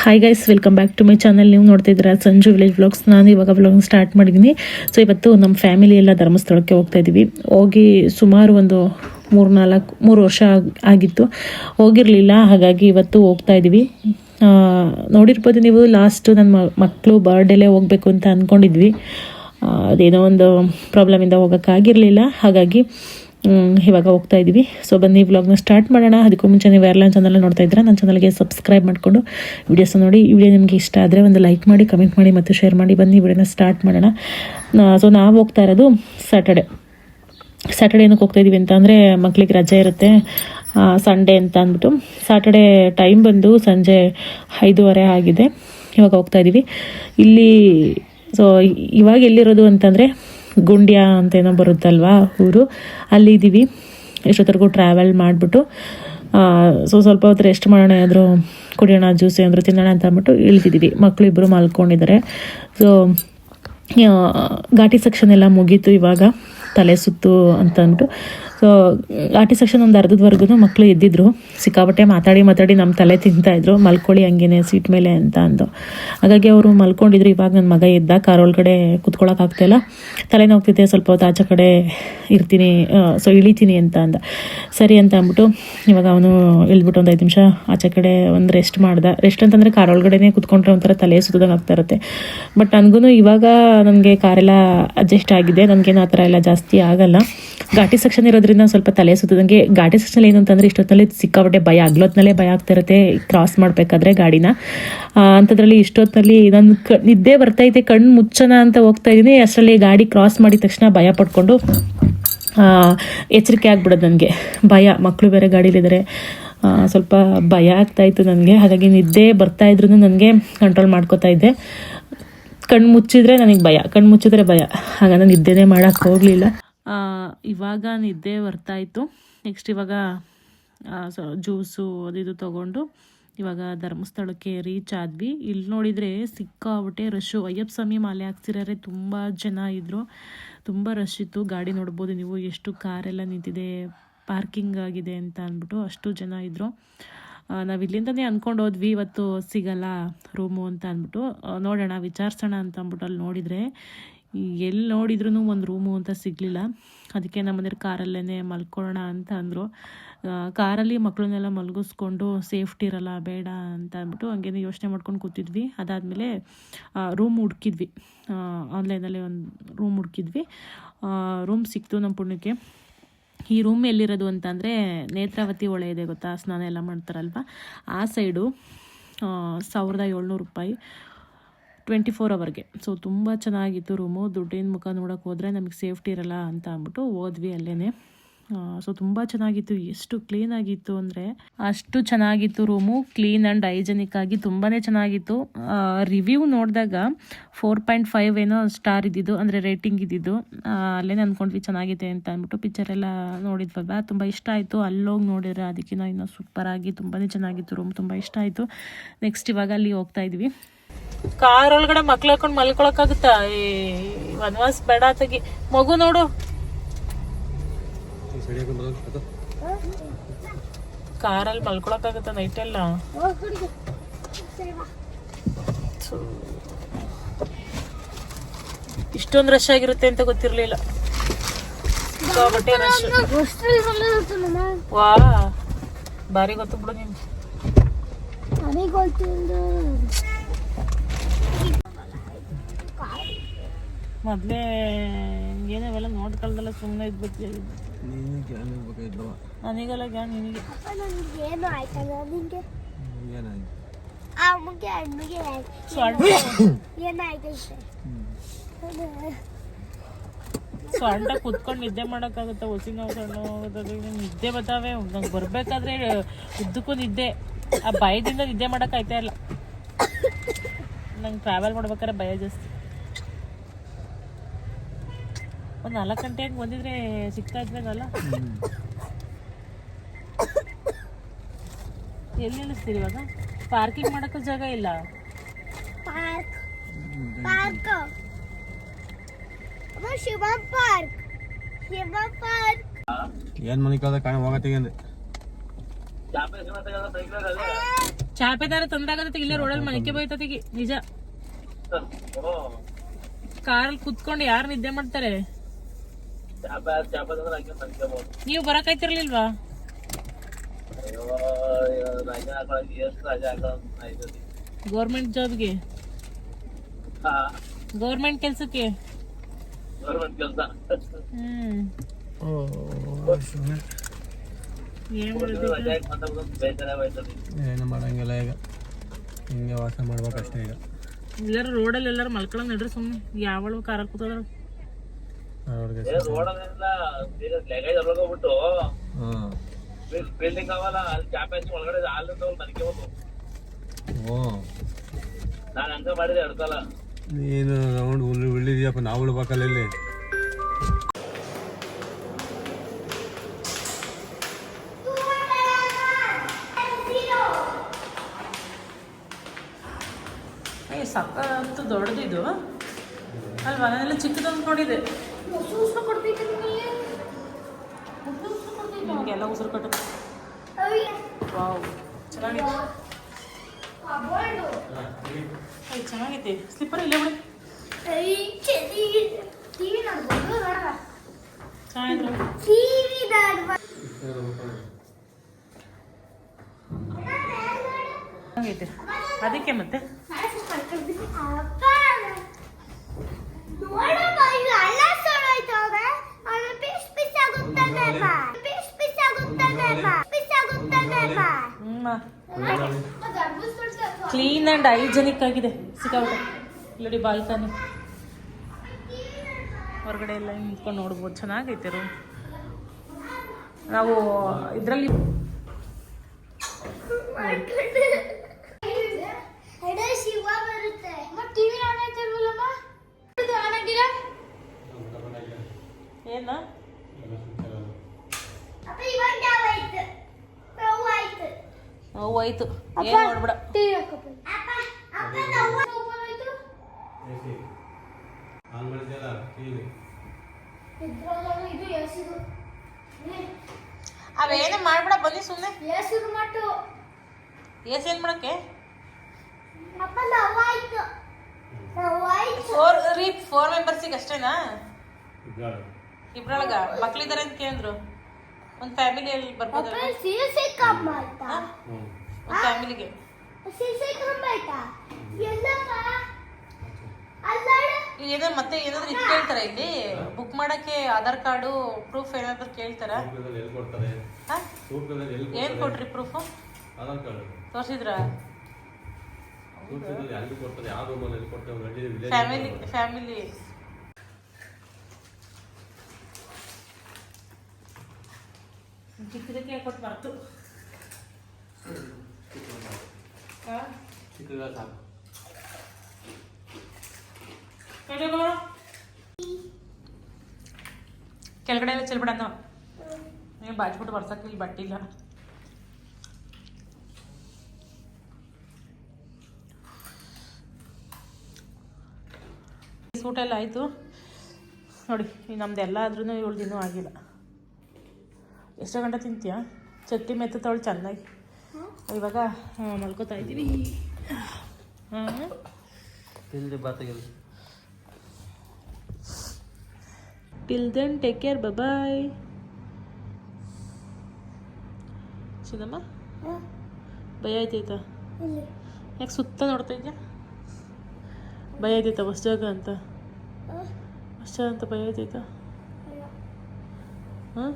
Hi guys welcome back to my channel ನೀವು ನೋಡ್ತಾ ಇದ್ದೀರಾ ಸಂಜು ವಿಲೇಜ್ ಬ್ಲಾಗ್ಸ್ ನಾನು ಇವಾಗ ವ್ಲಾಗ್ ಸ್ಟಾರ್ಟ್ ಮಾಡಿದ್ದೀನಿ. ಸೊ ಇವತ್ತು ನಮ್ಮ ಫ್ಯಾಮಿಲಿ ಎಲ್ಲ ಧರ್ಮಸ್ಥಳಕ್ಕೆ ಹೋಗ್ತಾ ಇದ್ದೀವಿ ಹೋಗಿ ಸುಮಾರು ಒಂದು ಮೂರು ನಾಲ್ಕು, ಮೂರು ವರ್ಷ ಆಗ್- ಆಗಿತ್ತು. ಹೋಗಿರಲಿಲ್ಲ, ಹಾಗಾಗಿ ಇವತ್ತು ಹೋಗ್ತಾ ಇದ್ದೀವಿ ನೋಡಿರ್ಬೋದು ನೀವು ಲಾಸ್ಟು ನನ್ನ ಮಕ್ಕಳು ಬರ್ಡೇಲೇ ಹೋಗಬೇಕು ಅಂತ ಅಂದ್ಕೊಂಡಿದ್ವಿ ಅದೇನೋ ಒಂದು ಪ್ರಾಬ್ಲಮಿಂದ ಹೋಗೋಕ್ಕಾಗಿರಲಿಲ್ಲ ಹಾಗಾಗಿ ಇವಾಗ ಹೋಗ್ತಾ ಇದ್ದೀವಿ ಸೊ ಬನ್ನಿ ವ್ಲಾಗ್ನ ಸ್ಟಾರ್ಟ್ ಮಾಡೋಣ. ಅದಕ್ಕೂ ಮುಂಚೆ ನೀವು ಯಾರೆಲ್ಲ ಚಾನಲ್ ನೋಡ್ತಾ ಇದ್ದೀರಾ, ನನ್ನ ಚಾನಲ್ಗೆ ಸಬ್ಸ್ಕ್ರೈಬ್ ಮಾಡಿಕೊಂಡು ವಿಡಿಯೋಸ್ ನೋಡಿ. ಈ ವಿಡಿಯೋ ನಿಮಗೆ ಇಷ್ಟ ಆದರೆ ಒಂದು ಲೈಕ್ ಮಾಡಿ ಕಮೆಂಟ್ ಮಾಡಿ ಮತ್ತು ಶೇರ್ ಮಾಡಿ. ಬನ್ನಿ ವಿಡಿಯೋನ ಸ್ಟಾರ್ಟ್ ಮಾಡೋಣ. ಸೊ ನಾವು ಹೋಗ್ತಾ ಇರೋದು ಸ್ಯಾಟರ್ಡೆ ಸ್ಯಾಟರ್ಡೆ ಏನಕ್ಕೆ ಹೋಗ್ತಾ ಇದೀವಿ ಅಂತ ಅಂದರೆ ಮಕ್ಳಿಗೆ ರಜೆ ಇರುತ್ತೆ. ಸಂಡೇ ಅಂತ ಅಂದ್ಬಿಟ್ಟು. ಸ್ಯಾಟರ್ಡೆ ಟೈಮ್ ಬಂದು ಸಂಜೆ ಐದೂವರೆ ಆಗಿದೆ. ಇವಾಗ ಹೋಗ್ತಾ ಇದ್ದೀವಿ ಇಲ್ಲಿ ಸೊ ಇವಾಗ ಎಲ್ಲಿರೋದು ಅಂತಂದರೆ ಗುಂಡ್ಯ ಅಂತ ಏನೋ ಬರುತ್ತಲ್ವಾ ಊರು? ಅಲ್ಲಿ ಇದ್ದೀವಿ ಎಷ್ಟೊತ್ತರೆಗೂ ಟ್ರಾವೆಲ್ ಮಾಡಿಬಿಟ್ಟು ಸೊ ಸ್ವಲ್ಪ ಹೊತ್ತು ರೆಸ್ಟ್ ಮಾಡೋಣ ಏನಾದರೂ ಕುಡಿಯೋಣ ಜ್ಯೂಸ್ ಏನಾದರೂ ತಿನ್ನೋಣ ಅಂತ ಅಂದ್ಬಿಟ್ಟು ಇಳಿದಿದ್ದೀವಿ. ಮಕ್ಕಳು ಇಬ್ಬರು ಮಲ್ಕೊಂಡಿದ್ದಾರೆ ಸೊ ಘಾಟಿ ಸೆಕ್ಷನ್ ಎಲ್ಲ ಮುಗೀತು ಇವಾಗ. ತಲೆ ಸುತ್ತು ಅಂತ ಅಂದ್ಬಿಟ್ಟು. ಸೊ ಘಾಟಿ ಸೆಕ್ಷನ್ ಒಂದು ಅರ್ಧದವರೆಗೂ ಮಕ್ಕಳು ಎದ್ದಿದ್ರು ಸಿಕ್ಕಾಪಟ್ಟೆ ಮಾತಾಡಿ ಮಾತಾಡಿ ನಮ್ಮ ತಲೆ ತಿಂತಾಯಿದ್ರು ಮಲ್ಕೊಳ್ಳಿ ಹಂಗೇನೆ ಸೀಟ್ ಮೇಲೆ ಅಂತ ಅಂದು. ಹಾಗಾಗಿ ಅವರು ಮಲ್ಕೊಂಡಿದ್ರು. ಇವಾಗ ನನ್ನ ಮಗ ಇದ್ದ. ಕಾರ್ ಒಳಗಡೆ ಕುತ್ಕೊಳ್ಳೋಕ್ಕಾಗ್ತಾಯಿಲ್ಲ ತಲೆ ನೋಗ್ತಿದ್ದೆ ಸ್ವಲ್ಪ ಹೊತ್ತು ಆಚೆ ಕಡೆ ಇರ್ತೀನಿ. ಸೊ ಇಳಿತೀನಿ ಅಂತ ಅಂದ. ಸರಿ ಅಂತ ಅಂದ್ಬಿಟ್ಟು ಇವಾಗ ಅವನು ಇಳಿದ್ಬಿಟ್ಟು ಒಂದು ಐದು ನಿಮಿಷ ಆಚೆ ಕಡೆ ಒಂದು ರೆಸ್ಟ್ ಮಾಡ್ದ. ರೆಸ್ಟ್ ಅಂತಂದರೆ ಕಾರ್ ಒಳಗಡೆ ಕುತ್ಕೊಂಡ್ರೆ ಒಂಥರ ತಲೆ ಸುತ್ತದಂಗೆ ಇರುತ್ತೆ. ಬಟ್ ನನಗೂ ಇವಾಗ ನನಗೆ ಕಾರೆಲ್ಲ ಅಡ್ಜಸ್ಟ್ ಆಗಿದೆ. ನನಗೇನು ಆ ಥರ ಎಲ್ಲ ಜಾಸ್ತಿ ಆಗಲ್ಲ. ಘಾಟಿ ಸೆಕ್ಷನ್ ಇರೋದ್ರಿಂದ ಸ್ವಲ್ಪ ತಲೆ ಸುತ್ತದಂಗೆ ಘಾಟಿ ಸೆಕ್ಷನ್ ಏನು ಇಷ್ಟೊತ್ತಿನಲ್ಲಿ ಸಿಕ್ಕಾಪಟ್ಟೆ ಭಯ ಆಗ್ಲೋತ್ನಲ್ಲೇ ಭಯ ಆಗ್ತಾ ಕ್ರಾಸ್ ಮಾಡಬೇಕಾದ್ರೆ ಗಾಡಿನ. ಅಂಥದ್ರಲ್ಲಿ ಇಷ್ಟೊತ್ತಿನಲ್ಲಿ ನನ್ನ ಕ, ನಿದ್ದೆ ಬರ್ತೈತೆ ಕಣ್ಣು ಮುಚ್ಚೋಣ ಅಂತ ಹೋಗ್ತಾ ಇದ್ದೀನಿ ಅಷ್ಟರಲ್ಲಿ ಗಾಡಿ ಕ್ರಾಸ್ ಮಾಡಿದ ತಕ್ಷಣ ಭಯ ಪಡ್ಕೊಂಡು ಎಚ್ಚರಿಕೆ ಆಗ್ಬಿಡೋದು ನನಗೆ. ಭಯ ಮಕ್ಕಳು ಬೇರೆ ಗಾಡೀಲಿದ್ದಾರೆ ಸ್ವಲ್ಪ ಭಯ ಆಗ್ತಾಯಿತ್ತು ನನಗೆ, ಹಾಗಾಗಿ ನಿದ್ದೆ ಬರ್ತಾ ಇದ್ರೂ ನನಗೆ ಕಂಟ್ರೋಲ್ ಮಾಡ್ಕೋತಾ ಇದ್ದೆ. ಕಣ್ಣು ಮುಚ್ಚಿದ್ರೆ ನನಗೆ ಭಯ ಕಣ್ಣು ಮುಚ್ಚಿದ್ರೆ ಭಯ. ಹಾಗಾಗಿ ನಿದ್ದೆನೇ ಮಾಡೋಕ್ಕೆ ಹೋಗಲಿಲ್ಲ. ಇವಾಗ ನಿದ್ದೆ ಬರ್ತಾಯಿತ್ತು ನೆಕ್ಸ್ಟ್ ಇವಾಗ ಸೊ ಜ್ಯೂಸು ಅದು ಇದು ತೊಗೊಂಡು ಇವಾಗ ಧರ್ಮಸ್ಥಳಕ್ಕೆ ರೀಚ್ ಆದ್ವಿ. ಇಲ್ಲಿ ನೋಡಿದರೆ ಸಿಕ್ಕಾಬಿಟ್ಟೆ ರಶ್ಶು ಅಯ್ಯಪ್ಪ ಸ್ವಾಮಿ ಮಾಲೆ ಹಾಕ್ಸಿರೋರೆ ತುಂಬ ಜನ ಇದ್ದರು ತುಂಬ ರಶ್ ಇತ್ತು. ಗಾಡಿ ನೋಡ್ಬೋದು ನೀವು, ಎಷ್ಟು ಕಾರೆಲ್ಲ ನಿಂತಿದೆ ಪಾರ್ಕಿಂಗ್ ಆಗಿದೆ ಅಂತ ಅಂದ್ಬಿಟ್ಟು ಅಷ್ಟು ಜನ ಇದ್ದರು ನಾವು ಇಲ್ಲಿಂದನೇ ಅಂದ್ಕೊಂಡು ಹೋದ್ವಿ, ಇವತ್ತು ಸಿಗಲ್ಲ ರೂಮು ಅಂತ ಅಂದ್ಬಿಟ್ಟು. ನೋಡೋಣ, ವಿಚಾರಿಸೋಣ ಅಂತ ಅಂದ್ಬಿಟ್ಟು ಅಲ್ಲಿ ನೋಡಿದರೆ ಎಲ್ಲಿ ನೋಡಿದ್ರೂ ಒಂದು ರೂಮು ಅಂತ ಸಿಗಲಿಲ್ಲ. ಅದಕ್ಕೆ ನಮ್ಮನೇರು ಕಾರಲ್ಲೇ ಮಲ್ಕೊಳ್ಳೋಣ ಅಂತ ಅಂದರು. ಕಾರಲ್ಲಿ ಮಕ್ಕಳನ್ನೆಲ್ಲ ಮಲಗಿಸ್ಕೊಂಡು ಸೇಫ್ಟಿ ಇರಲ್ಲ, ಬೇಡ ಅಂತ ಅಂದ್ಬಿಟ್ಟು ಹಂಗೇನು ಯೋಚನೆ ಮಾಡ್ಕೊಂಡು ಕೂತಿದ್ವಿ. ಅದಾದಮೇಲೆ ರೂಮ್ ಹುಡ್ಕಿದ್ವಿ. ಆನ್ಲೈನಲ್ಲಿ ಒಂದು ರೂಮ್ ಹುಡ್ಕಿದ್ವಿ. ರೂಮ್ ಸಿಕ್ತು ನಮ್ಮ ಪುಣ್ಯಕ್ಕೆ. ಈ ರೂಮ್ ಎಲ್ಲಿರೋದು ಅಂತಂದರೆ ನೇತ್ರಾವತಿ ಹೊಳೆ ಇದೆ ಗೊತ್ತಾ? ಸ್ನಾನ ಎಲ್ಲ ಮಾಡ್ತಾರಲ್ವ? ಆ ಸೈಡು ಸಾವಿರದ ಏಳ್ನೂರು ರೂಪಾಯಿ. ಟ್ವೆಂಟಿ ಫೋರ್ ಅವರ್ಗೆ ಸೊ ತುಂಬ ಚೆನ್ನಾಗಿತ್ತು ರೂಮು. ದುಡ್ಡಿನ ಮುಖ ನೋಡೋಕೆ ಹೋದರೆ ನಮಗೆ ಸೇಫ್ಟಿ ಇರಲ್ಲ ಅಂತ ಅಂದ್ಬಿಟ್ಟು ಹೋದ್ವಿ ಅಲ್ಲೇ ಸೊ ತುಂಬ ಚೆನ್ನಾಗಿತ್ತು. ಎಷ್ಟು ಕ್ಲೀನ್ ಆಗಿತ್ತು ಅಂದರೆ ಅಷ್ಟು ಚೆನ್ನಾಗಿತ್ತು ರೂಮು. ಕ್ಲೀನ್ ಆ್ಯಂಡ್ ಹೈಜೆನಿಕ್ ಆಗಿ ತುಂಬಾ ಚೆನ್ನಾಗಿತ್ತು. ರಿವ್ಯೂ ನೋಡಿದಾಗ ಫೋರ್ ಪಾಯಿಂಟ್ ಫೈವ್ ಏನೋ ಸ್ಟಾರ್ ಇದ್ದಿದ್ದು, ಅಂದರೆ ರೇಟಿಂಗ್ ಇದ್ದಿದ್ದು. ಅಲ್ಲೇ ಅಂದ್ಕೊಂಡ್ವಿ ಚೆನ್ನಾಗಿದೆ ಅಂತ ಅಂದ್ಬಿಟ್ಟು ಪಿಕ್ಚರ್ ಎಲ್ಲ ನೋಡಿದ್ವಲ್ವ? ತುಂಬ ಇಷ್ಟ ಆಯಿತು. ಅಲ್ಲೋಗಿ ನೋಡಿದ್ರೆ ಅದಕ್ಕಿಂತ ಇನ್ನೂ ಸೂಪರಾಗಿ ತುಂಬಾ ಚೆನ್ನಾಗಿತ್ತು ರೂಮ್. ತುಂಬ ಇಷ್ಟ ಆಯಿತು. ನೆಕ್ಸ್ಟ್ ಇವಾಗ ಅಲ್ಲಿ ಹೋಗ್ತಾ ಇದ್ವಿ. ಕಾರ್ ಒಳಗಡೆ ಮಕ್ಳು ಹಾಕೊಂಡು ಮಲ್ಕೊಳಕಾಗುತ್ತ ಈ ವನವಾಸ ಬೇಡ ತಗಿ ಮಗು ನೋಡು. ಕಾರಲ್ಲಿ ಮಲ್ಕೊಳಕ್ಕಾಗುತ್ತಾ ನೈಟ್ ಎಲ್ಲ ಇಷ್ಟೊಂದು ರಶ್ ಆಗಿರುತ್ತೆ ಅಂತ ಗೊತ್ತಿರ್ಲಿಲ್ಲ. ವಾ. ಬಾರಿ ಗೊತ್ತು ಬಿಡು ನೀನು ಮೊದ್ಲೇ ಏನೇವೆಲ್ಲ ನೋಡ್ಕೊಳ್ದಲ್ಲ ಸುಮ್ಮನೆ ಇದ್ಬಿಟ್ಟು ನನಗೆಲ್ಲ ಗ್ಯಾನ್ ನಿನಗೆ. ಏನು ಆಯ್ತಲ್ಲ ಏನಾಯ್ತು ಅಮ್ಮಗೆ ಅಣ್ಣಿಗೆ ಸೊಳ್ಳೆ ಏನಾಯ್ತು ಸೊಂಟ ಕುತ್ಕೊಂಡು ನಿದ್ದೆ ಮಾಡೋಕ್ಕಾಗುತ್ತೆ? ಹೊಸಿ ನೋವು ಸಣ್ಣ ನಿದ್ದೆ ಬರ್ತಾವೆ ನಂಗೆ ಬರ್ಬೇಕಾದ್ರೆ ಉದ್ದಕ್ಕೂ ನಿದ್ದೆ. ಆ ಭಯದಿಂದ ನಿದ್ದೆ ಮಾಡೋಕ್ಕಾಯ್ತಾ ಆಯ್ತಾ ಇಲ್ಲ. ನಂಗೆ ಟ್ರಾವೆಲ್ ಮಾಡ್ಬೇಕಾದ್ರೆ ಭಯ ಜಾಸ್ತಿ. ಒಂದು ನಾಲ್ಕು ಗಂಟೆ ಹಂಗೆ ಬಂದಿದ್ರೆ ಸಿಗ್ತಾ ಇದ್ಬೇಕಲ್ಲ ಎಲ್ಲಿ ನಿಲ್ಲಿಸ್ತೀರಿ ಇವಾಗ? ಪಾರ್ಕಿಂಗ್ ಮಾಡೋಕ್ಕೂ ಜಾಗ ಇಲ್ಲ? Park. Park. Shivam park. Shivam park. ಏನ್ ಮನಿ ಕಳ್ದ ಕಾಣ ಹೋಗತ್ತೀಗ ಅಂದೆ. ಚಾಪೆದಾರ ತಂದಾಗತ್ತೆ ಇಲ್ಲೇ ರೋಡಲ್ಲಿ ಮನೆಗೆ ಬೈತತಿಗೆ ನಿಜ. ಕಾರಲ್ಲಿ ಕುತ್ಕೊಂಡು ಯಾರು ನಿದ್ದೆ ಮಾಡ್ತಾರೆ? ನೀವು ಬರಕೈತಿರ್ಲಿಲ್ವಾ ಗೌರ್ಮೆಂಟ್ ಜಾಬ್ಗೆ ಗೌರ್ಮೆಂಟ್ ಕೆಲ್ಸಕ್ಕೆ? ಹ್ಮ್. ಏನ್ ಮಾಡೋದು ಏನು ಮಾಡಂಗಿಲ್ಲ ಈಗ. ಹಿಂಗೆ ವಾಸ ಮಾಡ್ಬೇಕಷ್ಟೇ ಈಗ. ಎಲ್ಲರೂ ರೋಡಲ್ಲಿ ಎಲ್ಲರೂ ಮಲ್ಕೊಳ್ಳೋ ನಡ್ರಿ ಸುಮ್ಮನೆ ಯಾವಳು ಕಾರ ಕೂತದ್ರ ಹೋಗ್ಬಿಟ್ಟು ಹಾಂ ಬಿಲ್ಡಿಂಗ್ ಅವಲ್ಲ ಅಲ್ಲಿ ಚಾಪೆ ಒಳಗಡೆ ಹಾಲು ಮನೆಗೆ ಹೋಗ್ತು ಓ. ನಾನು ಹಂಗ ಮಾಡಿದೆ ಎರಡು ಸಲ. ನೀನು ರೌಂಡ್ ಉಳ್ಳಿ ಉಳ್ಳಿದ್ಯಪ್ಪ ನಾವು ಉಳ್ಬೇಕಲ್ಲ ಇಲ್ಲಿ. ಏ ಸಕ್ಕತ್ತು ದೊಡ್ಡದಿದು. ಅಲ್ವಾ? ನಾನೆಲ್ಲ ಚಿಕ್ಕದೊಂದು ನೋಡಿದೆ. ನಿಮಗೆಲ್ಲ ಉಸಿರು ಕಟ್ಟು. ವಾವ್ ಚೆನ್ನಾಗಿದೆ ಏ, ಚೆನ್ನಾಗೈತೆ. ಸ್ಲಿಪ್ಪರ್ ಇಲ್ಲೇ ಬಿಡಿ. ಟಿವಿ ನೋಡ್ಬೋದು ಚೆನ್ನಾಗಿದ್ರು. ಟಿವಿ ಚೆನ್ನಾಗೈತೆ. ಅದಕ್ಕೆ ಮತ್ತೆ ಅಪ್ಪ ನೋಡಪ್ಪ ಇದು ಅಲ್ಲ ಸೋಳಾಯ್ತವ ಅದು ಪಿಸ್ ಪಿಸ್ ಆಗುತ್ತದೆ ಬಾ ಪಿಸ್ ಪಿಸ್ ಆಗುತ್ತದೆ ಬಾ ಪಿಸ್ ಆಗುತ್ತದೆ ಬಾ ಹ್ಮ್ ಕ್ಲೀನ್ ಅಂಡ್ ಹೈಜೆನಿಕ್ ಆಗಿದೆ. ಸಿಕ್ಕಾಬಿಟ್ಟೆ ಇಲ್ಲಿ ಬಾಲ್ಕನಿ. ಹೊರಗಡೆ ಎಲ್ಲ ನಿಂತ್ಕೊಂಡು ನೋಡ್ಬೋದು. ಚೆನ್ನಾಗೈತೆ ರೂಮ್ ನಾವು ಇದರಲ್ಲಿ ಎಡೆ ಶಿವ ಬರುತ್ತೆ ಮತ್ತೆ ಟಿವಿ ಆನ್ ಆಯ್ತಿಲ್ವಲ್ಲಮ್ಮ ಇದು ಆನ್ ಆಗಿಲ್ಲ ಏನ ಅಪ್ಪ ಇವಾಗ ಯಾವ ಆಯ್ತು ನೋವು ಆಯ್ತು ನೋವು ಆಯ್ತು ಏನು ನೋಡ್ಬೇಡ ಟಿವಿ ಹಾಕಪ್ಪ ಅಪ್ಪ ಅಪ್ಪ ನೋವು ಓಪನ್ ಆಯ್ತು ಆನ್ ಮಾಡಿದ್ಯಲ್ಲ ಟಿವಿ ಇದು. ಮಾಡ್ಬಿಡ ಅವೇನೇ ಮಾಡ್ಬಿಡ ಬನ್ನಿ ಸುಮ್ಮನೆ ಎಸಿದು ಮಟ್ಟು. ಏಸ್ ಏನು ಮಾಡಕ್ಕೆ? ಅಪ್ಪ ನೋವು ಆಯ್ತು ನೋವು ಆಯ್ತು ಫೋರ್ ರೀ ಫೋರ್ ಮೆಂಬರ್ಸಿಗೆ ಅಷ್ಟೇನಾ? ಇಬ್ರೊಳಗ? ಮಕ್ಳಿದಾರೆ ಅಂತ ಕೇಳಿದ್ರು. ಒಂದು ಫ್ಯಾಮಿಲಿಯಲ್ಲಿ ಸೀಸೆ ಆಯ್ತಾ ಹ್ಞೂ ಒಂದು ಫ್ಯಾಮಿಲಿಗೆ ಸೀಸೆ ಕಮ್ಮ ಆಯ್ತಾ ಎಲ್ಲಪ್ಪ? ಅಲ್ಲ ಏನೋ ಮತ್ತೆ ಏನಾದ್ರು ಇದು ಕೇಳ್ತಾರ ಇಲ್ಲಿ? ಬುಕ್ ಮಾಡಕ್ಕೆ ಆಧಾರ್ ಕಾರ್ಡು ಪ್ರೂಫ್ ಏನಾದ್ರು ಕೇಳ್ತಾರ? ಎಲ್ಲಿ ಕೊಡ್ತಾರೆ? ಹಾ? ಸೂಪ್ರದಲ್ಲಿ ಎಲ್ಲಿ ಏನ್ ಕೊಟ್ರಿ ಪ್ರೂಫ್ ಆಧಾರ್ ಕಾರ್ಡ್ ತೋರ್ಸಿದ್ರ? ಸೂಪ್ರದಲ್ಲಿ ಎಲ್ಲಿ ಕೊಡ್ತಾರೆ ಯಾವ ರೂಮಲ್ಲಿ ಎಲ್ಲಿ ಕೊಡ್ತಾರೆ? ಒಂದು ವಿಲೇಜ್ ಫ್ಯಾಮಿಲಿ ಫ್ಯಾಮಿಲಿ ಚಿಕ್ಕದಕ್ಕೆ ಕೊಟ್ಟು? ಚಿಕ್ಕದ ಸಾಕು. ಕೆಳಗಡೆ ಎಲ್ಲ ಚೆಲ್ಬಿಡ ನಾವು ಬಾಚ್ಬಿಟ್ಟು ಬರ್ಸಕ್ಕೆ ಇಲ್ಲಿ ಬಟ್ಟಿಲ್ಲ ಸೂಟ ಎಲ್ಲ ಆಯಿತು ನೋಡಿ ನಮ್ದೆಲ್ಲ ಆದ್ರೂ ಏಳು ದಿನ ಆಗಿಲ್ಲ ಎಷ್ಟು ಗಂಟೆ ತಿಂತೀಯ? ಚಟ್ನಿ ಮೆತ್ತವಳು ಚೆನ್ನಾಗಿ ಇವಾಗ ಹಾಂ ಮಲ್ಕೋತಾ ಇದ್ದೀವಿ ಹಾಂ ತಿಂದು ಬಾತಾಗಿಲ್ಲ till then take care bye Chinnamma? ಭಯ ಆಯ್ತೈತಾ ಯಾಕೆ ಸುತ್ತ ನೋಡ್ತಾ ಇದ್ಯಾ? ಭಯ ಆಯ್ತೈತಾ ಹೊಸ ಜಾಗ ಅಂತ? ಹೊಸ ಜಾಗ ಅಂತ ಭಯ ಆಯ್ತೈತಾ ಹಾಂ?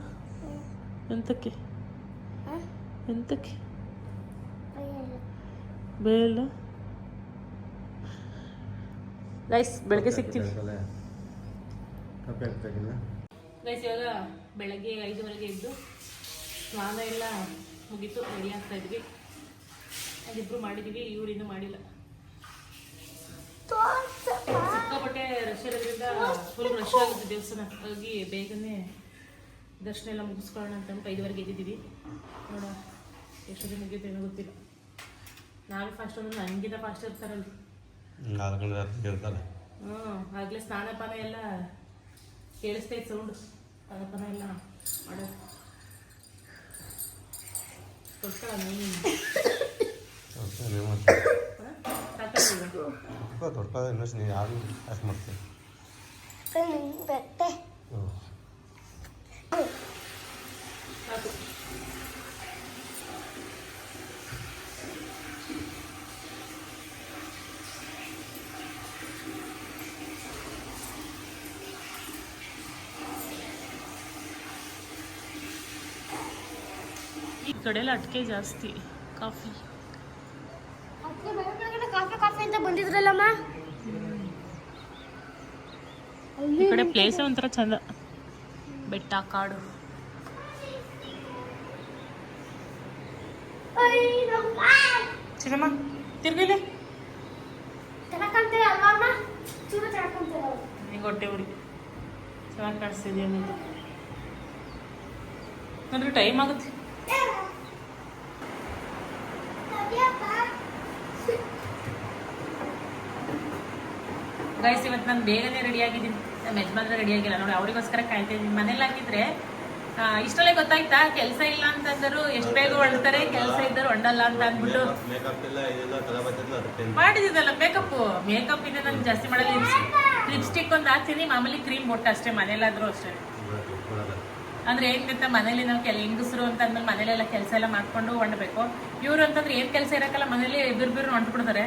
ಎಂತಕ್ಕೆ? ಎಂತಕ್ಕೆ? ಬೇಯಲ್ಲ ಗೈಸ್ ಬೆಳಗ್ಗೆ ಆಗ್ತಾಗಿಲ್ಲ ಗೈಸ್ ಇವಾಗ ಬೆಳಗ್ಗೆ ಐದುವರೆಗೆ ಇದ್ದು ಸ್ನಾನ ಎಲ್ಲ ಮುಗೀತು ರೆಡಿ ಆಗ್ತಾ ಇದ್ವಿ. ಅದಿಬ್ರು ಮಾಡಿದೀವಿ ಇವ್ರು ಇನ್ನೂ ಮಾಡಿಲ್ಲ. ಸಿಕ್ಕಾಪಟ್ಟೆ ರಶ್ ಇರೋದ್ರಿಂದ ಫುಲ್ ರಶ್ ಆಗುತ್ತೆ ದೇವಸ್ಥಾನ ಹೋಗಿ ಬೇಗನೆ ದರ್ಶನ ಎಲ್ಲ ಮುಗಿಸ್ಕೊಳ್ಳೋಣ ಅಂತ ಅಂದ್ಬಿಟ್ಟು ಐದುವರೆಗೆ ಎದ್ದಿದ್ದೀವಿ. ನೋಡ ಎಷ್ಟೊತ್ತಿಗೆ ಮುಗಿಯುತ್ತೆ ಏನೋ ಗೊತ್ತಿಲ್ಲ. ನಾವೇ ಫಾಸ್ಟ್ ಅಂದ್ರೆ ನನಗಿಂತ ಫಾಸ್ಟ್ ಇರ್ತಾರಲ್ಲಿ ಹ್ಞೂ ಆಗಲೇ ಸ್ನಾನ ಪಾನ ಎಲ್ಲ ಕೇಳಿಸ್ತಾ ಇತ್ತು ಸೌಂಡ್. ಸ್ನಾನಪಾನ ಎಲ್ಲ ಮಾಡೋದು. ಕೊಡ್ತಾಳ ನೀನು. ಯಾರು ಅಷ್ಟು ಮಾಡ್ತೀವಿ ಬೆಟ್ಟೆ. ಹ್ಞೂ ಈ ಕಡೆ ಎಲ್ಲ ಅಡಿಕೆ ಜಾಸ್ತಿ ಕಾಫಿ ಕಾಫಿ ಕಾಫಿ ಅಂತ ಬಂದಿದ್ರಲ್ಲಮ್ಮ? ಈ ಕಡೆ ಪ್ಲೇಸ್ ಒಂಥರ ಚಂದ. ಬೆಟ್ಟ ಕಾಡು. ಚಿನ್ನಮ್ಮ ತಿರ್ಗಿಲಿ ಹೊಟ್ಟೆ ಉರಿ. ಚೆನ್ನಾಗಿ ಕಾಣಿಸ್ತಿದ್ಯಾ ನೋಡ್ರಿ ಟೈಮ್ ಆಗುತ್ತೆ. ಗೈಸ್ ಇವತ್ತು ನಾನು ಬೇಗನೆ ರೆಡಿ ಆಗಿದ್ದೀನಿ. ನಮ್ಮ ಯಜಮಾನ್ರೆ ರೆಡಿ ಆಗಿಲ್ಲ. ನೋಡಿ ಅವರಿಗೋಸ್ಕರ ಕಾಯ್ತಾ ಇದ್ದೀನಿ. ಮನೇಲಿ ಹಾಕಿದ್ರೆ ಆ, ಇಷ್ಟರಲ್ಲೇ ಗೊತ್ತಾಯ್ತಾ? ಕೆಲಸ ಇಲ್ಲ ಅಂತಂದ್ರು ಎಷ್ಟು ಬೇಗ ಹೊಳ್ತಾರೆ ಕೆಲಸ ಇದ್ದರು ಹೊಂಡಲ್ಲ ಅಂತ ಅಂದ್ಬಿಟ್ಟು. ಮಾಡಿದಿದ್ದಲ್ಲ ಮೇಕಪ್ ಮೇಕಪ್ ಇದೆ ನಾನು ಜಾಸ್ತಿ ಮಾಡಲ್ಲ. ಲಿಪ್ಸ್ಟಿಕ್ ಒಂದು ಹಾಕ್ತೀನಿ. ಮಾಮೂಲಿ ಕ್ರೀಮ್ ಬೊಟ್ಟು ಅಷ್ಟೇ ಮನೇಲಾದ್ರೂ ಅಷ್ಟೇ. ಅಂದ್ರೆ ಏನ್ ಗೊತ್ತಾ? ಮನೇಲಿ ನಾವು ಕೆಲ ಹೆಂಗಸರು ಅಂತ ಅಂದ್ಮೇಲೆ ಮನೇಲೆಲ್ಲ ಕೆಲಸ ಎಲ್ಲ ಮಾಡ್ಕೊಂಡು ಹೊಂಡಬೇಕು. ಇವ್ರು ಅಂತಂದ್ರೆ ಏನ್ ಕೆಲಸ ಇರಕ್ಕಲ್ಲ ಮನೇಲಿ ಬಿರ್ ಬಿರ್ ಹೊಂಟ್ಬಿಡ್ತಾರೆ.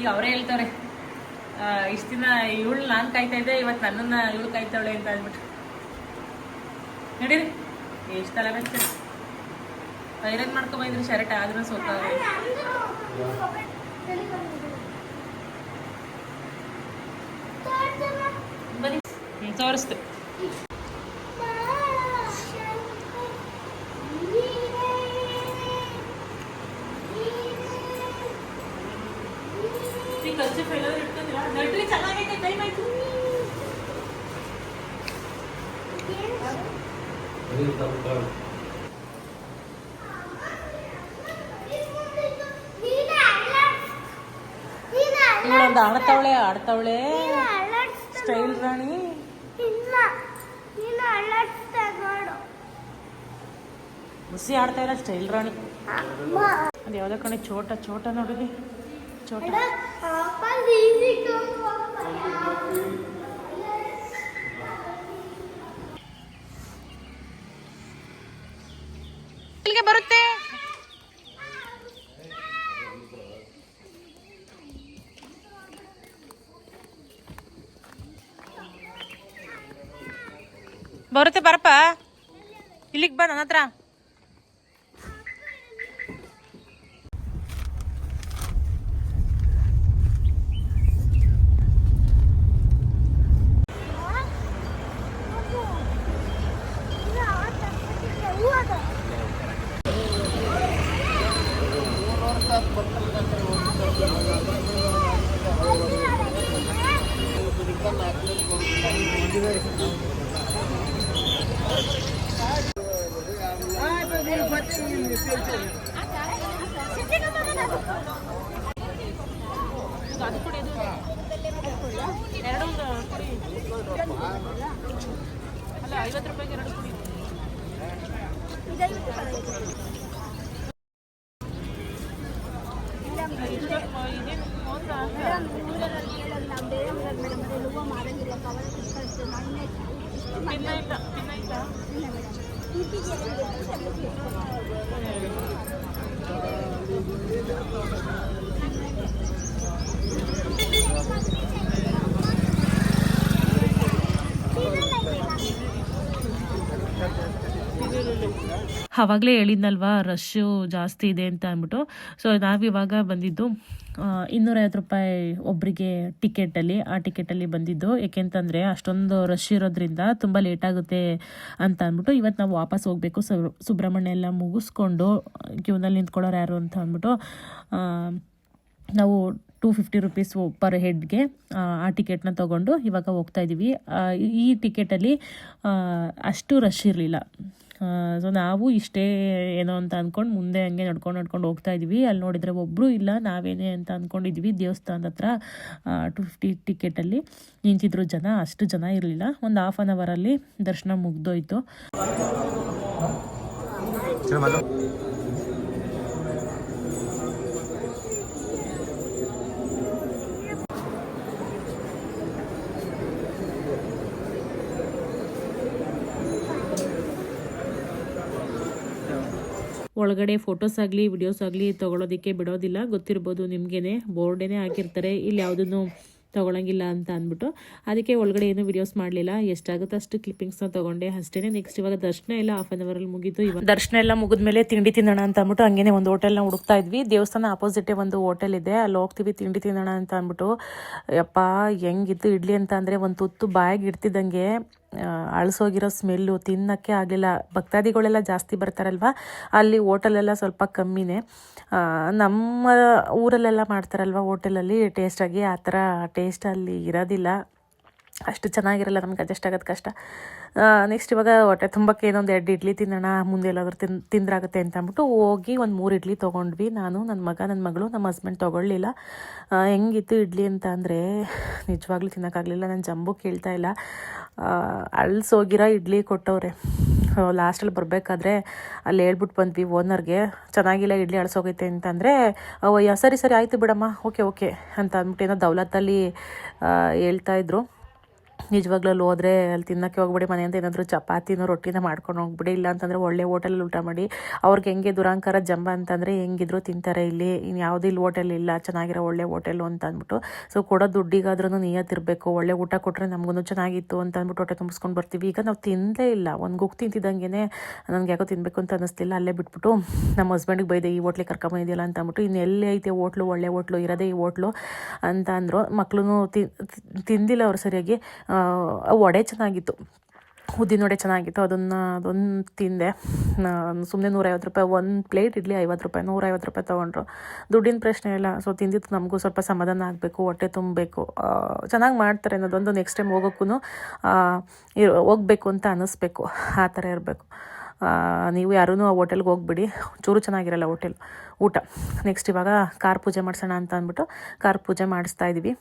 ಈಗ ಅವರೇ ಹೇಳ್ತಾರೆ ಇಷ್ಟ ದಿನ ಇವಳು ನಾನು ಕಾಯ್ತಾ ಇದ್ದೆ ಇವತ್ತು ನನ್ನನ್ನ ಇವಳು ಕಾಯ್ತಾವಳೆ ಅಂತ ಅಂದ್ಬಿಟ್ಟು. ನಡೀರಿ. ಎಷ್ಟು ತಲೆ ಬೆಚ್ಚ ಐರನ್ ಮಾಡ್ಕೊ ಬಂದ್ರಿ ಶರ್ಟ್, ಆದ್ರೂ ಸೋತಾವೆ ಬನ್ನಿ. ತೋರಿಸ್ತೆ ಈ ಕರ್ಚಿಪ್ ಎಲ್ಲಾದ್ರೂ ಇಟ್ಕೊಂಡಿರಾ ನಡ್ರಿ ಚೆನ್ನಾಗೈತೆ ಟೈಮ್ ಆಯ್ತು ಇವಳೊಂದು ಆಡ್ತಾವಳೆ ಆಡ್ತಾವಳೆ ಸ್ಟೈಲ್ ರಾಣಿ ಇಲ್ಲ ನೀನು ಅಳ್ಳಾಡ್ಸ್ತಾ ನೋಡು ಹುಸಿ ಆಡ್ತಾ ಇಲ್ಲ ಸ್ಟೈಲ್ ರಾಣಿ ಅಮ್ಮ ಅದು ಯಾವ್ದೋ ಕಣೆ ಚೋಟ ಚೋಟ ನೋಡಿದಿ ಚೋಟ ಬರುತ್ತೆ ಬರಪ್ಪ. ಇಲ್ಲಿಗೆ ಬಾ ನನ್ನ ಹತ್ರ ಅದು ಕೊಡಿ ಅದು ಎರಡು ಕೊಡಿ ಅಲ್ಲ ಐವತ್ತು ರೂಪಾಯಿಗೆ ಎರಡು ಕೊಡಿ. ಆವಾಗಲೇ ಹೇಳಿದ್ನಲ್ವಾ ರಶ್ಶು ಜಾಸ್ತಿ ಇದೆ ಅಂತ ಅಂದ್ಬಿಟ್ಟು. ಸೊ ನಾವಿವಾಗ ಬಂದಿದ್ದು ಇನ್ನೂರೈವತ್ತು ರೂಪಾಯಿ ಒಬ್ಬರಿಗೆ ಟಿಕೆಟಲ್ಲಿ ಆ ಟಿಕೆಟಲ್ಲಿ ಬಂದಿದ್ದು. ಏಕೆಂತಂದರೆ, ಅಷ್ಟೊಂದು ರಶ್ ಇರೋದ್ರಿಂದ ತುಂಬ ಲೇಟ್ ಆಗುತ್ತೆ ಅಂತ ಅಂದ್ಬಿಟ್ಟು ಇವತ್ತು ನಾವು ವಾಪಸ್ ಹೋಗಬೇಕು. ಸುಬ್ರಹ್ಮಣ್ಯ ಎಲ್ಲ ಮುಗಿಸ್ಕೊಂಡು ಕ್ಯೂನಲ್ಲಿ ನಿಂತ್ಕೊಳ್ಳೋರು ಯಾರು ಅಂತ ಅಂದ್ಬಿಟ್ಟು ನಾವು ಟೂ ಫಿಫ್ಟಿ ರುಪೀಸ್ ಪರ್ ಹೆಡ್ಗೆ ಆ ಟಿಕೆಟ್ನ ತೊಗೊಂಡು ಇವಾಗ ಹೋಗ್ತಾ ಇದ್ದೀವಿ ಈ ಟಿಕೆಟಲ್ಲಿ ಅಷ್ಟು ರಶ್ ಇರಲಿಲ್ಲ. ಸೊ ನಾವು ಇಷ್ಟೇ ಏನೋ ಅಂತ ಅಂದ್ಕೊಂಡು ಮುಂದೆ ಹಂಗೆ ನಡ್ಕೊಂಡು ನಡ್ಕೊಂಡು ಹೋಗ್ತಾ ಇದ್ವಿ. ಅಲ್ಲಿ ನೋಡಿದರೆ ಒಬ್ಬರು ಇಲ್ಲ, ನಾವೇನೇ ಅಂತ ಅಂದ್ಕೊಂಡಿದ್ವಿ ದೇವಸ್ಥಾನದ ಹತ್ರ ಟು ಫಿಫ್ಟಿ ಟಿಕೆಟಲ್ಲಿ ನಿಂತಿದ್ರು ಜನ, ಅಷ್ಟು ಜನ ಇರಲಿಲ್ಲ. ಒಂದು ಹಾಫ್ ಆನ್ ಅವರಲ್ಲಿ ದರ್ಶನ ಮುಗ್ದೋಯ್ತು. ಒಳಗಡೆ ಫೋಟೋಸ್ ಆಗಲಿ ವಿಡಿಯೋಸ್ ಆಗಲಿ ತೊಗೊಳೋದಕ್ಕೆ ಬಿಡೋದಿಲ್ಲ. ಗೊತ್ತಿರ್ಬೋದು ನಿಮಗೇನೆ ಬೋರ್ಡೇನೆ ಹಾಕಿರ್ತಾರೆ. ಇಲ್ಲಿ ಯಾವುದನ್ನು ತೊಗೊಳಂಗಿಲ್ಲ ಅಂತ ಅಂದ್ಬಿಟ್ಟು. ಅದಕ್ಕೆ ಒಳಗಡೆ ಏನು ವಿಡಿಯೋಸ್ ಮಾಡಲಿಲ್ಲ. ಎಷ್ಟಾಗುತ್ತೆ ಅಷ್ಟು ಕ್ಲಿಪ್ಪಿಂಗ್ಸ್ನ ತೊಗೊಂಡೆ. ಅಷ್ಟೇ ನೆಕ್ಸ್ಟ್ ಇವಾಗ ದರ್ಶನ ಎಲ್ಲ ಹಾಫ್ ಆನ್ ಅವರಲ್ಲಿ ಮುಗಿತು. ಇವಾಗ ದರ್ಶನ ಎಲ್ಲ ಮುಗಿದ್ಮೇಲೆ ತಿಂಡಿ ತಿನ್ನೋಣ ಅಂತ ಅಂದ್ಬಿಟ್ಟು ಹಂಗೇನೆ ಒಂದು ಹೋಟೆಲ್ನ ಹುಡುಕ್ತಾ ಇದ್ವಿ. ದೇವಸ್ಥಾನ ಆಪೋಸಿಟೇ ಒಂದು ಹೋಟೆಲ್ ಇದೆ. ಅಲ್ಲಿ ಹೋಗ್ತೀವಿ, ತಿಂಡಿ ತಿನ್ನೋಣ ಅಂತ ಅಂದ್ಬಿಟ್ಟು. ಯಪ್ಪ, ಹೆಂಗಿತ್ತು ಇಡ್ಲಿ ಅಂತ ಅಂದರೆ ಒಂದು ತುತ್ತು ಬಾಯಿಗೆ ಇಡ್ತಿದ್ದಂಗೆ. ಅಳ್ಸೋಗಿರೋ ಸ್ಮೆಲ್ಲು ತಿನ್ನೋಕ್ಕೆ ಆಗಲಿಲ್ಲ ಭಕ್ತಾದಿಗಳೆಲ್ಲ ಜಾಸ್ತಿ ಬರ್ತಾರಲ್ವ? ಅಲ್ಲಿ ಹೋಟೆಲೆಲ್ಲ ಸ್ವಲ್ಪ ಕಮ್ಮಿನೇ. ನಮ್ಮ ಊರಲ್ಲೆಲ್ಲ ಮಾಡ್ತಾರಲ್ವ ಹೋಟೆಲಲ್ಲಿ? ಟೇಸ್ಟಾಗಿ ಆ ಥರ ಟೇಸ್ಟ್ ಅಲ್ಲಿ ಇರೋದಿಲ್ಲ. ಅಷ್ಟು ಚೆನ್ನಾಗಿರಲ್ಲ, ನಮ್ಗೆ ಅಡ್ಜಸ್ಟ್ ಆಗೋದು ಕಷ್ಟ. ನೆಕ್ಸ್ಟ್ ಇವಾಗ ಹೊಟ್ಟೆ ತುಂಬಕ್ಕೆ ಏನೊಂದು ಎರಡು ಇಡ್ಲಿ ತಿನ್ನೋಣ, ಮುಂದೆ ಎಲ್ಲಾದರೂ ತಿನ್, ತಿಂದ್ರಾಗುತ್ತೆ ಅಂತ ಅಂದ್ಬಿಟ್ಟು ಹೋಗಿ ಒಂದು ಮೂರು ಇಡ್ಲಿ ತೊಗೊಂಡ್ವಿ. ನಾನು ನನ್ನ ಮಗ ನನ್ನ ಮಗಳು, ನಮ್ಮ ಹಸ್ಬೆಂಡ್ ತೊಗೊಳ್ಳಿಲ್ಲ. ಹೆಂಗಿತ್ತು ಇಡ್ಲಿ ಅಂತ ಅಂದರೆ, ನಿಜವಾಗ್ಲೂ ತಿನ್ನೋಕ್ಕಾಗಲಿಲ್ಲ. ನಾನು ಜಂಬು ಕೇಳ್ತಾ ಇಲ್ಲ. ಅಳ್ಸೋಗಿರೋ ಇಡ್ಲಿ ಕೊಟ್ಟವ್ರೆ. ಲಾಸ್ಟಲ್ಲಿ ಬರಬೇಕಾದ್ರೆ ಅಲ್ಲಿ ಹೇಳ್ಬಿಟ್ಟು ಬಂದ್ವಿ ಓನರ್ಗೆ, ಚೆನ್ನಾಗಿಲ್ಲ ಇಡ್ಲಿ ಅಳ್ಸೋಗೈತೆ ಅಂತಂದರೆ ಸರಿ ಸರಿ, ಆಯಿತು ಬಿಡಮ್ಮ ಓಕೆ ಓಕೆ ಅಂತ ಅಂದ್ಬಿಟ್ಟು ಏನೋ ದೌಲತ್ತಲ್ಲಿ ಹೇಳ್ತಾಯಿದ್ರು ನಿಜವಾಗ್ಲೂ ಹೋದ್ರೆ ಅಲ್ಲಿ ತಿನ್ನೋಕ್ಕೆ ಹೋಗ್ಬಿಡಿ ಅಂತ ಏನಾದರೂ ಚಪಾತಿನೋ ರೊಟ್ಟಿನ ಮಾಡ್ಕೊಂಡು ಹೋಗ್ಬಿಡಿ, ಇಲ್ಲ ಅಂತಂದರೆ ಒಳ್ಳೆ ಹೋಟೆಲಲ್ಲಿ ಊಟ ಮಾಡಿ. ಅವ್ರಿಗೆ ಹೆಂಗೆ ದುರಾಂಕಾರ ಜಂಬ ಅಂತಂದರೆ ಹೆಂಗಿದ್ರು ತಿಂತಾರೆ ಇಲ್ಲಿ ಇನ್ನು ಯಾವುದೂ ಇಲ್ಲಿ ಹೋಟೆಲ್ ಇಲ್ಲ, ಚೆನ್ನಾಗಿರೋ ಒಳ್ಳೆ ಹೋಟೆಲು ಅಂತ ಅಂದ್ಬಿಟ್ಟು. ಸೊ ಕೊಡೋ ದುಡ್ಡಿಗಾದ್ರೂ ನಿಯತ್ತಿರಬೇಕು ಒಳ್ಳೆ ಊಟ ಕೊಟ್ಟರೆ ನಮಗೂ ಚೆನ್ನಾಗಿತ್ತು ಅಂತ ಅಂದ್ಬಿಟ್ಟು ಹೊಟ್ಟೆ ತುಂಬಿಸ್ಕೊಂಡು ಬರ್ತೀವಿ. ಈಗ ನಾವು ತಿಂದೇ ಇಲ್ಲ, ಒಂದು ಗುಕ್ ತಿಂತಿದ್ದಂಗೆ ನನಗೆ ಯಾಕೋ ತಿನ್ನಬೇಕು ಅಂತ ಅನ್ನಿಸ್ತಿಲ್ಲ, ಅಲ್ಲೇ ಬಿಟ್ಬಿಟ್ಟು ನಮ್ಮ ಹಸ್ಬೆಂಡಿಗೆ ಬೈದೆ, ಈ ಹೋಟ್ಲಿಗೆ ಕರ್ಕೊಂಬಂದಿದ್ದಿಲ್ಲ ಅಂತ ಅಂದ್ಬಿಟ್ಟು ಇನ್ನು ಎಲ್ಲೇ ಐತೆ ಹೋಟ್ಲು, ಒಳ್ಳೆ ಹೋಟ್ಲು, ಇರೋದೇ ಈ ಹೋಟ್ಲು? ಅಂತ ಅಂದರು. ಮಕ್ಕಳು ತಿಂದಿಲ್ಲ ಅವ್ರು ಸರಿಯಾಗಿ. ವಡೆ ಚೆನ್ನಾಗಿತ್ತು. ಉದ್ದಿನ ವಡೆ ಚೆನ್ನಾಗಿತ್ತು. ಅದನ್ನು ಅದೊಂದು ತಿಂದೆ. ಸುಮ್ಮನೆ ನೂರೈವತ್ತು ರೂಪಾಯಿ, ಒಂದು ಪ್ಲೇಟ್ ಇಡ್ಲಿ ಐವತ್ತು ರೂಪಾಯಿ, ನೂರೈವತ್ತು ರೂಪಾಯಿ ತೊಗೊಂಡ್ರು. ದುಡ್ಡಿನ ಪ್ರಶ್ನೆ ಇಲ್ಲ. ಸೊ ತಿಂದಿದ್ದು ನಮಗೂ ಸ್ವಲ್ಪ ಸಮಾಧಾನ ಆಗಬೇಕು, ಹೊಟ್ಟೆ ತುಂಬಬೇಕು. ಚೆನ್ನಾಗಿ ಮಾಡ್ತಾರೆ ಅನ್ನೋದೊಂದು ನೆಕ್ಸ್ಟ್ ಟೈಮ್ ಹೋಗೋಕ್ಕೂ ಹೋಗ್ಬೇಕು ಅಂತ ಅನ್ನಿಸ್ಬೇಕು ಆ ಥರ ಇರಬೇಕು. ನೀವು ಯಾರೂ ಆ ಹೋಟೆಲ್ಗೆ ಹೋಗ್ಬಿಡಿ. ಚೂರು ಚೆನ್ನಾಗಿರಲ್ಲ ಹೋಟೆಲ್. ಊಟ. ನೆಕ್ಸ್ಟ್ ಇವಾಗ ಕಾರ್ ಪೂಜೆ ಮಾಡಿಸೋಣ ಅಂತ ಅಂದ್ಬಿಟ್ಟು ಕಾರ್ ಪೂಜೆ ಮಾಡಿಸ್ತಾ ಇದ್ದೀವಿ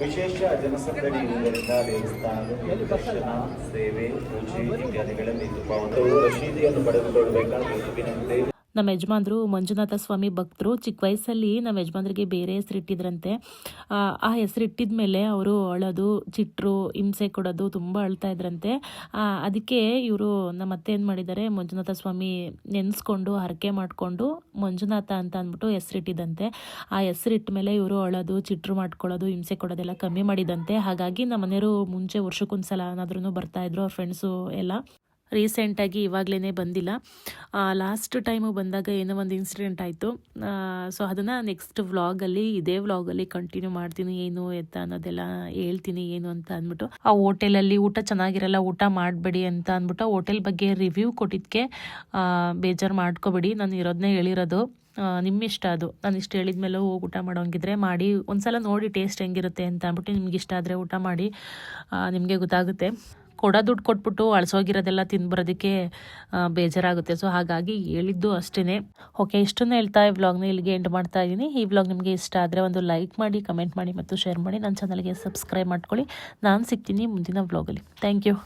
ವಿಶೇಷ ಜನಸಂದಣಿ ಇರುವುದರಿಂದ ದೇವಸ್ಥಾನದ ದರ್ಶನ ಸೇವೆ ಪೂಜೆ ಇತ್ಯಾದಿಗಳಲ್ಲಿ ರಶೀದಿಯನ್ನು ಪಡೆದುಕೊಳ್ಳಬೇಕಾದ ವಿನಂತಿ ನಮ್ಮ ಯಜಮಾನ್ರು ಮಂಜುನಾಥ ಸ್ವಾಮಿ ಭಕ್ತರು ಚಿಕ್ಕ ವಯಸ್ಸಲ್ಲಿ ನಮ್ಮ ಯಜಮಾನ್ರಿಗೆ ಬೇರೆ ಹೆಸರಿಟ್ಟಿದ್ರಂತೆ ಆ, ಹೆಸರಿಟ್ಟಿದ ಮೇಲೆ ಅವರು ಅಳೋದು ಚಿಟ್ರು ಹಿಂಸೆ ಕೊಡೋದು ತುಂಬ ಅಳ್ತಾ ಇದ್ರಂತೆ. ಅದಕ್ಕೆ ಇವರು ನಮ್ಮ ಅತ್ತೆ ಏನು ಮಾಡಿದ್ದಾರೆ ಮಂಜುನಾಥ ಸ್ವಾಮಿ ನೆನೆಸ್ಕೊಂಡು ಹರಕೆ ಮಾಡಿಕೊಂಡು ಮಂಜುನಾಥ ಅಂತ ಅಂದ್ಬಿಟ್ಟು ಹೆಸರಿಟ್ಟಿದ್ದಂತೆ ಆ ಹೆಸರಿಟ್ಟ ಮೇಲೆ ಇವರು ಅಳೋದು ಚಿಟ್ರು ಮಾಡ್ಕೊಳ್ಳೋದು ಹಿಂಸೆ ಕೊಡೋದೆಲ್ಲ ಕಮ್ಮಿ ಮಾಡಿದಂತೆ ಹಾಗಾಗಿ ನಮ್ಮ ಮನೆಯವರು ಮುಂಚೆ ವರ್ಷಕ್ಕೊಂದ್ಸಲ ಏನಾದ್ರೂ ಬರ್ತಾಯಿದ್ರು ಅವ್ರ ಫ್ರೆಂಡ್ಸು ಎಲ್ಲ. ರೀಸೆಂಟಾಗಿ ಇವಾಗಲೇ ಬಂದಿಲ್ಲ. ಲಾಸ್ಟ್ ಟೈಮು ಬಂದಾಗ ಏನೋ ಒಂದು ಇನ್ಸಿಡೆಂಟ್ ಆಯಿತು. ಸೊ ಅದನ್ನು ನೆಕ್ಸ್ಟ್ ವ್ಲಾಗಲ್ಲಿ ಇದೇ ವ್ಲಾಗಲ್ಲಿ ಕಂಟಿನ್ಯೂ ಮಾಡ್ತೀನಿ, ಏನು ಎತ್ತ ಅನ್ನೋದೆಲ್ಲ ಹೇಳ್ತೀನಿ, ಏನು ಅಂತ ಅಂದ್ಬಿಟ್ಟು. ಆ ಹೋಟೆಲಲ್ಲಿ ಊಟ ಚೆನ್ನಾಗಿರಲ್ಲ, ಊಟ ಮಾಡಬೇಡಿ ಅಂತ ಅಂದ್ಬಿಟ್ಟು ಹೋಟೆಲ್ ಬಗ್ಗೆ ರಿವ್ಯೂ ಕೊಟ್ಟಿದ್ದಕ್ಕೆ ಬೇಜಾರು ಮಾಡ್ಕೋಬೇಡಿ. ನಾನು ಇರೋದನ್ನೇ ಹೇಳಿರೋದು ನಿಮ್ಮಿಷ್ಟ ಅದು. ನಾನು ಇಷ್ಟು ಹೇಳಿದ್ಮೇಲೆ ಹೋಗಿ ಊಟ ಮಾಡೋಂಗಿದ್ರೆ ಮಾಡಿ, ಒಂದ್ಸಲ ನೋಡಿ ಟೇಸ್ಟ್ ಹೆಂಗಿರುತ್ತೆ ಅಂತ ಅಂದ್ಬಿಟ್ಟು ನಿಮ್ಗೆ ಇಷ್ಟ ಆದರೆ ಊಟ ಮಾಡಿ ನಿಮಗೆ ಗೊತ್ತಾಗುತ್ತೆ. ಕೊಡೋ ದುಡ್ಡು ಕೊಟ್ಬಿಟ್ಟು ಅಳ್ಸೋಗಿರೋದೆಲ್ಲ ತಿಂದ್ಬರೋದಕ್ಕೆ ಬೇಜಾರಾಗುತ್ತೆ. ಸೊ ಹಾಗಾಗಿ ಹೇಳಿದ್ದು ಅಷ್ಟೇ ಓಕೆ ಇಷ್ಟನ್ನು ಹೇಳ್ತಾ ಈ ವ್ಲಾಗ್ನ ಇಲ್ಲಿಗೆ ಎಂಡ್ ಮಾಡ್ತಾ ಇದ್ದೀನಿ ಈ ವ್ಲಾಗ್ ನಿಮಗೆ ಇಷ್ಟ ಆದರೆ ಒಂದು ಲೈಕ್ ಮಾಡಿ ಕಮೆಂಟ್ ಮಾಡಿ ಮತ್ತು ಶೇರ್ ಮಾಡಿ. ನನ್ನ ಚಾನಲ್ಗೆ ಸಬ್ಸ್ಕ್ರೈಬ್ ಮಾಡ್ಕೊಳ್ಳಿ. ನಾನು ಸಿಗ್ತೀನಿ ಮುಂದಿನ ವ್ಲಾಗಲ್ಲಿ ಥ್ಯಾಂಕ್ ಯು